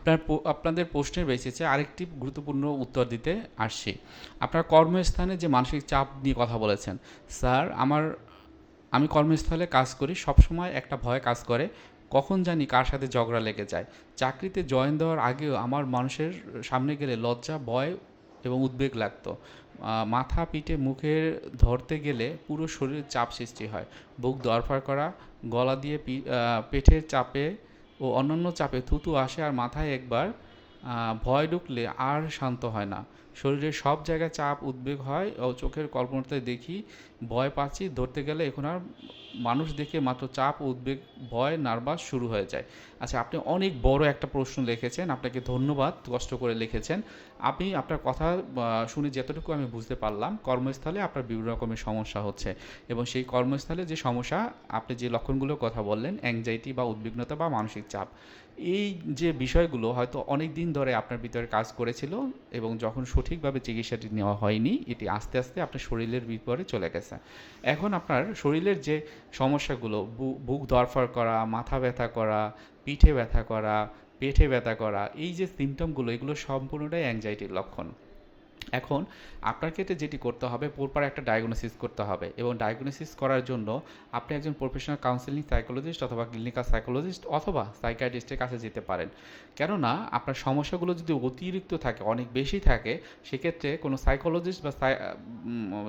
আপনার আপনাদের প্রশ্নের বেসিসে আরেকটি গুরুত্বপূর্ণ উত্তর দিতে আসছি। আপনার কর্মস্থানে যে মানসিক চাপ নিয়ে কথা বলেছেন, স্যার, আমার, আমি কর্মস্থলে কাজ করি, সবসময় একটা ভয় কাজ করে, কখন জানি কার সাথে ঝগড়া লেগে যায়। চাকরিতে জয়েন দেওয়ার আগেও আমার মানুষের সামনে গেলে লজ্জা, ভয় এবং উদ্বেগ লাগতো। মাথা পিঠে মুখে ধরতে গেলে পুরো শরীরের চাপ সৃষ্টি হয়। বুক দরফার করা, গলা দিয়ে পেটের চাপে ও অন্যান্য চাপে থুতু আসে আর মাথায় একবার ভয় ঢুকলে আর শান্ত হয় না। শরীরের সব জায়গায় চাপ উদ্বেগ হয় ও চোখের কল্পনাতে দেখি, ভয় পাচ্ছি, ধরতে গেলে এখন আর মানুষ দেখে মাত্র চাপ, উদ্বেগ, ভয়, নার্ভাস শুরু হয়ে যায়। আচ্ছা আপনি অনেক বড় একটা প্রশ্ন লিখেছেন, আপনাকে ধন্যবাদ কষ্ট করে লিখেছেন। আপনি আপনার কথা শুনে যতটুকু আমি বুঝতে পারলাম, কর্মস্থলে আপনার বিভিন্ন রকমের সমস্যা হচ্ছে এবং সেই কর্মস্থলে যে সমস্যা, আপনি যে লক্ষণগুলোর কথা বললেন অ্যাংজাইটি বা উদ্বিগ্নতা বা মানসিক চাপ, এই যে বিষয়গুলো হয়তো অনেক দিন ধরে আপনার ভিতরে কাজ করেছিল এবং যখন সঠিকভাবে চিকিৎসাটি নেওয়া হয়নি, এটি আস্তে আস্তে আপনার শরীরের বিপরে চলে গেছে। এখন আপনার শরীরের যে সমস্যাগুলো বুক দরফার করা, মাথা ব্যথা করা, পিঠে ব্যথা করা, পেটে ব্যথা করা, এই যে সিমটমগুলো এগুলো সম্পূর্ণটাই অ্যাংজাইটির লক্ষণ। এখন আপনার ক্ষেত্রে যেটি করতে হবে পরপর একটা ডায়াগনোসিস করতে হবে এবং ডায়াগনোসিস করার জন্য আপনি একজন প্রফেশনাল কাউন্সিলিং সাইকোলজিস্ট অথবা ক্লিনিক্যাল সাইকোলজিস্ট অথবা সাইকাইটিস্টের কাছে যেতে পারেন। কেননা আপনার সমস্যাগুলো যদি অতিরিক্ত থাকে, অনেক বেশি থাকে, সেক্ষেত্রে কোনো সাইকোলজিস্ট বা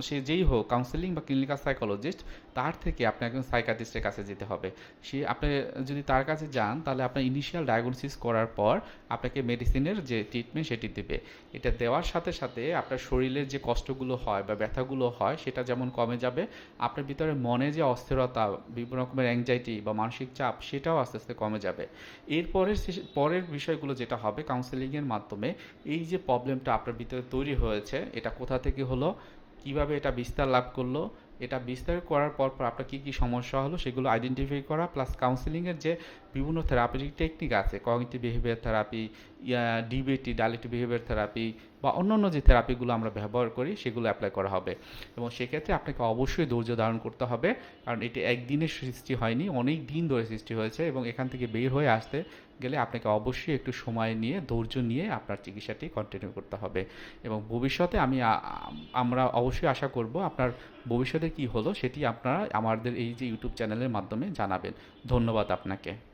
সে যেই হোক কাউন্সিলিং বা ক্লিনিক্যাল সাইকোলজিস্ট তার থেকে আপনি একজন সাইকাটিস্টের কাছে যেতে হবে। সে আপনি যদি তার কাছে যান, তাহলে আপনার ইনিশিয়াল ডায়াগনোসিস করার পর আপনাকে মেডিসিনের যে ট্রিটমেন্ট সেটি দেবে। এটা দেওয়ার সাথে সাথে আপনার শরীরের যে কষ্টগুলো হয় বা ব্যথাগুলো হয়, সেটা যেমন কমে যাবে, আপনার ভিতরে মনে যে অস্থিরতা, বিভিন্ন রকমের অ্যাংজাইটি বা মানসিক চাপ, সেটাও আস্তে আস্তে কমে যাবে। এরপরের পরের বিষয়গুলো যেটা হবে কাউন্সেলিংয়ের মাধ্যমে, এই যে প্রবলেমটা আপনার ভিতরে তৈরি হয়েছে, এটা কোথা থেকে হলো, কীভাবে এটা বিস্তার লাভ করল এটা বিস্তার করার পর পর আপনার কী কী সমস্যা হলো সেগুলো আইডেন্টিফাই করা প্লাস কাউন্সেলিংয়ের যে বিভিন্ন থেরাপিটিক টেকনিক আছে cognitive behaviour therapy DBT dialectical behaviour therapy বা অন্যান্য যে থেরাপিগুলো আমরা ব্যবহার করি সেগুলো অ্যাপ্লাই করা হবে। এবং সেক্ষেত্রে আপনাকে অবশ্যই ধৈর্য ধারণ করতে হবে, কারণ এটি একদিনের সৃষ্টি হয়নি, অনেক দিন ধরে সৃষ্টি হয়েছে এবং এখান থেকে বের হয়ে আসতে গেলে আপনাকে অবশ্যই একটু সময় নিয়ে, ধৈর্য নিয়ে আপনার চিকিৎসাটি কন্টিনিউ করতে হবে। এবং ভবিষ্যতে আমি আমরা অবশ্যই আশা করব আপনার ভবিষ্যতে কি হলো সেটি আপনারা আমাদের এই যে ইউটিউব চ্যানেলের মাধ্যমে জানাবেন। ধন্যবাদ আপনাকে।